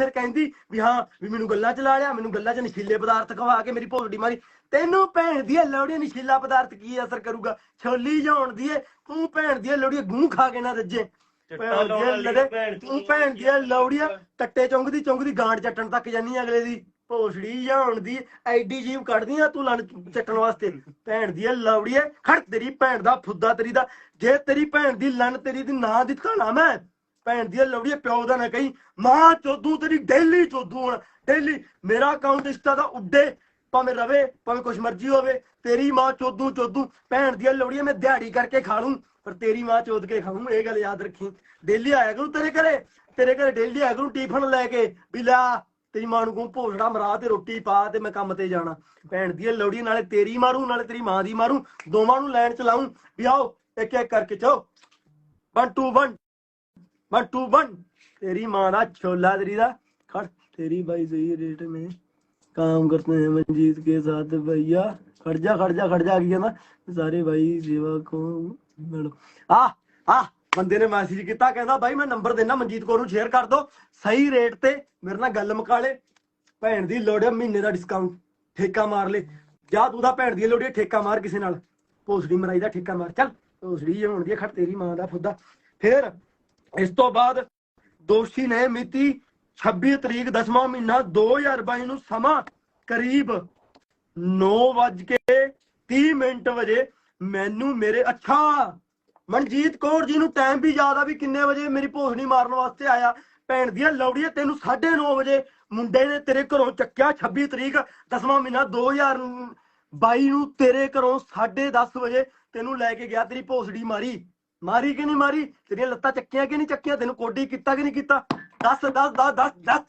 ਫਿਰ ਕਹਿੰਦੀ ਵੀ ਹਾਂ ਵੀ ਮੈਨੂੰ ਗੱਲਾਂ ਚ ਲਾ ਲਿਆ ਮੈਨੂੰ ਗੱਲਾਂ ਚ ਨਸ਼ੀਲੇ ਪਦਾਰਥ ਖਵਾ ਕੇ ਮੇਰੀ ਭੋਸੜੀ ਮਾਰੀ। ਤੈਨੂੰ ਭੈਣ ਦੀ ਲੋੜੀ ਨਸ਼ੀਲਾ ਪਦਾਰਥ ਕੀ ਅਸਰ ਕਰੂਗਾ? ਛੋਲੀ ਜਾਉਣ ਦੀ ਏ ਤੂੰ ਭੈਣ ਦੀ ਲੋੜੀ ਗੂੰ ਖਾ ਕੇ ਨਾ ਰੱਜੇ। ਭੈਣ ਦੀ ਲੜੇ ਤੂੰ ਭੈਣ ਦੀ ਲੋੜੀਆ ਕੱਟੇ ਚੁੰਗਦੀ ਚੁੰਗਦੀ ਗਾਂਡ ਚੱਟਣ ਤੱਕ ਜਾਨੀ ਅਗਲੇ ਦੀ। ਭੋਸੜੀ ਜਾਉਣ ਦੀ ਐਡੀ ਜੀਵ ਕੱਢਦੀ ਆ ਤੂੰ ਲੰਨ ਚੱਟਣ ਵਾਸਤੇ। ਭੈਣ ਦੀ ਲੋੜੀਏ ਖੜ ਤੇਰੀ ਭੈਣ ਦਾ ਫੁੱਦਾ ਤੇਰੀ ਦਾ ਜੇ ਤੇਰੀ ਭੈਣ ਦੀ ਲੰਨ ਤੇਰੀ ਦੀ ਨਾਂ ਦਿੱਤਾ ਨਾ ਮੈਂ ਭੈਣ ਦੀ ਲੋੜੀਏ ਪਿਓ ਦਾ ਨਾ ਕਹੀਂ, ਮਾਂ ਚੋਦੂ, ਤੇਰੀ ਡੇਲੀ ਚੋਦੂ ਹੁਣ, ਡੇਲੀ ਮੇਰਾ ਅਕਾਊਂਟ ਇੰਸਟਾ ਦਾ ਉੱਡੇ, ਭਾਵੇਂ ਰਵੇ, ਭਾਵੇਂ ਕੁਛ ਮਰਜ਼ੀ ਹੋਵੇ, ਤੇਰੀ ਮਾਂ ਚੋਦੂ ਚੋਦੂ, ਭੈਣ ਦੀ ਲੋੜੀਏ ਮੈਂ ਦਿਹਾੜੀ ਕਰਕੇ ਖਾ ਲੂੰ, ਪਰ ਤੇਰੀ ਮਾਂ ਚੋਦ ਕੇ ਖਾਊਂ, ਇਹ ਗੱਲ ਯਾਦ ਰੱਖੀ, ਡੇਲੀ ਆਇਆ ਕਰੂੰ ਤੇਰੇ ਘਰੇ ਤੇਰੇ ਘਰੇ ਡੇਲੀ ਆਇਆ ਕਰੂੰ ਟਿਫਨ ਲੈ ਕੇ, ਵੀ ਲੈ, ਤੇਰੀ ਮਾਂ ਨੂੰ ਕਹੂੰ ਭੋਜੜਾ ਮਰਾ ਤੇ ਰੋਟੀ ਪਾ ਤੇ ਮੈਂ ਕੰਮ ਤੇ ਜਾਣਾ, ਭੈਣ ਦੀ ਲੋੜੀ ਨਾਲੇ ਤੇਰੀ ਮਾਰੂ, ਨਾਲੇ ਤੇਰੀ ਮਾਂ ਦੀ ਮਾਰੂ, ਦੋਵਾਂ ਨੂੰ ਲੈਣ ਚ ਲਾਊਂ, ਵੀ ਆਓ ਇੱਕ ਇੱਕ ਕਰਕੇ ਚੋ 1 2 1 1 2 1 तेरी माँ ना छोला तेरी दा खड़ तेरी भाई सही रेट में काम करते हैं मंजीत के साथ भैया खड़ जा खड़ जा खड़ जा गया ना सारे भाई सेवा को मिलो आ आ ਬੰਦੇ ਨੇ ਮੈਸੇਜ ਕੀਤਾ ਕਹਿੰਦਾ ਬਾਈ ਮੈਂ ਨੰਬਰ ਦੇਣਾ ਮਨਜੀਤ ਕੌਰ ਨੂੰ ਸ਼ੇਅਰ ਕਰ ਦੋ ਸਹੀ ਰੇਟ ਤੇ ਮੇਰੇ ਨਾਲ ਗੱਲ ਮੁਕਾ ਲੈ ਭੈਣ ਦੀ ਲੋੜ ਹੈ ਮਹੀਨੇ ਦਾ ਡਿਸਕਾਊਂਟ ਠੇਕਾ ਮਾਰ ਲੈ ਜਾਂ ਤੂੰ ਦਾ ਭੈਣ ਦੀ ਲੋੜ ਹੈ ਠੇਕਾ ਮਾਰ ਕਿਸੇ ਨਾਲ ਭੋਸੜੀ ਮਰਾਈ ਦਾ ਠੇਕਾ ਮਾਰ ਚੱਲ ਭੋਸੜੀ ਹੋਣ ਦੀ ਹੈ, ਖੜ ਤੇਰੀ ਮਾਂ ਦਾ ਫੁੱਦਾ ਫਿਰ ਇਸ ਤੋਂ ਬਾਅਦ ਦੋਸ਼ੀ ਨੇ ਮਿਤੀ 26 ਤਰੀਕ 10ਵਾਂ ਮਹੀਨਾ 2022 ਨੂੰ ਸਮਾਂ ਕਰੀਬ 9:30 ਮਿੰਟ ਵਜੇ ਮੈਨੂੰ ਮੇਰੇ, ਅੱਛਾ! ਮਨਜੀਤ ਕੌਰ ਜੀ ਨੂੰ ਟਾਈਮ ਵੀ ਯਾਦ ਆ ਵੀ ਕਿੰਨੇ ਵਜੇ ਮੇਰੀ ਭੋਸੜੀ ਮਾਰਨ ਵਾਸਤੇ ਆਇਆ। ਭੈਣ ਦੀਆਂ ਲੌੜੀਏ ਤੈਨੂੰ 9:30 ਵਜੇ ਮੁੰਡੇ ਨੇ ਤੇਰੇ ਘਰੋਂ ਚੱਕਿਆ 26 ਤਰੀਕ 10ਵਾਂ ਮਹੀਨਾ 2022 ਨੂੰ ਤੇਰੇ ਘਰੋਂ 10:30 ਵਜੇ ਤੈਨੂੰ ਲੈ ਕੇ ਗਿਆ ਤੇਰੀ ਭੋਸੜੀ ਮਾਰੀ। ਮਾਰੀ ਕਿ ਨਹੀਂ ਮਾਰੀ? ਤੇਰੀਆਂ ਲੱਤਾਂ ਚੱਕੀਆਂ ਕਿ ਨਹੀਂ ਚੱਕੀਆਂ? ਤੈਨੂੰ ਕੋਡੀ ਕੀਤਾ ਕਿ ਨਹੀਂ ਕੀਤਾ? ਦੱਸ ਦੱਸ ਦੱਸ ਦੱਸ ਦੱਸ।